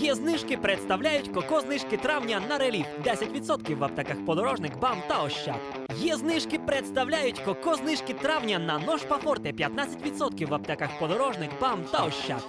Є знижки представляють коко знижки травня на реліф 10% в аптеках подорожник, бам та ощад. Є знижки представляють коко знижки травня на нож Пафорте 15% в аптеках подорожник, бам та ощад.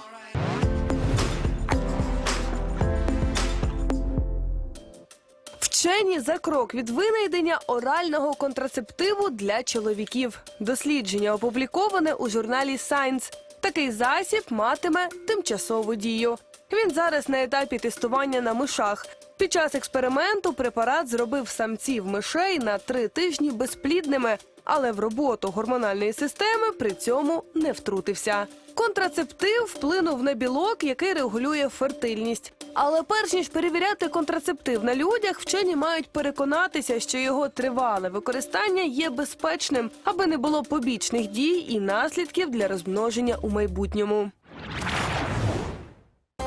Вчені за крок від винайдення орального контрацептиву для чоловіків. Дослідження опубліковане у журналі Science. Такий засіб матиме тимчасову дію. Він зараз на етапі тестування на мишах. Під час експерименту препарат зробив самців мишей на три тижні безплідними, але в роботу гормональної системи при цьому не втрутився. Контрацептив вплинув на білок, який регулює фертильність. Але перш ніж перевіряти контрацептив на людях, вчені мають переконатися, що його тривале використання є безпечним, аби не було побічних дій і наслідків для розмноження у майбутньому.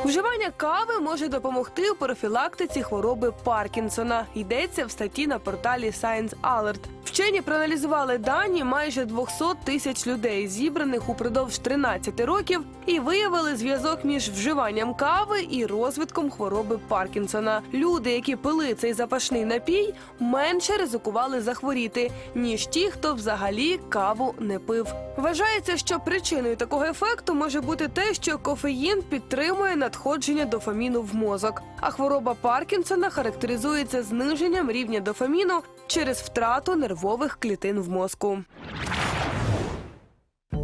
Вживання кави може допомогти у профілактиці хвороби Паркінсона. Йдеться в статті на порталі Science Alert. Вчені проаналізували дані майже 200 тисяч людей, зібраних упродовж 13 років, і виявили зв'язок між вживанням кави і розвитком хвороби Паркінсона. Люди, які пили цей запашний напій, менше ризикували захворіти, ніж ті, хто взагалі каву не пив. Вважається, що причиною такого ефекту може бути те, що кофеїн підтримує надходження дофаміну в мозок. А хвороба Паркінсона характеризується зниженням рівня дофаміну через втрату нервових клітин в мозку.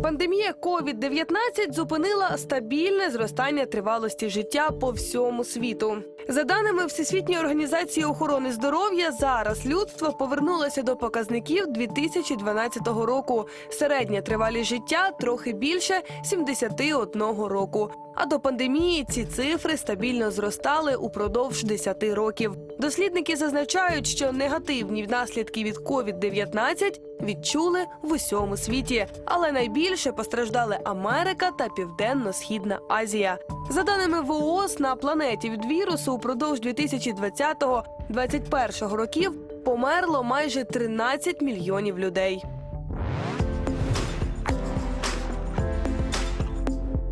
Пандемія COVID-19 зупинила стабільне зростання тривалості життя по всьому світу. За даними Всесвітньої організації охорони здоров'я, зараз людство повернулося до показників 2012 року. Середня тривалість життя трохи більше 71 року. А до пандемії ці цифри стабільно зростали упродовж 10 років. Дослідники зазначають, що негативні наслідки від COVID-19 відчули в усьому світі, але найбільше постраждали Америка та Південно-Східна Азія. За даними ВООЗ, на планеті від вірусу упродовж 2020-2021 років померло майже 13 мільйонів людей.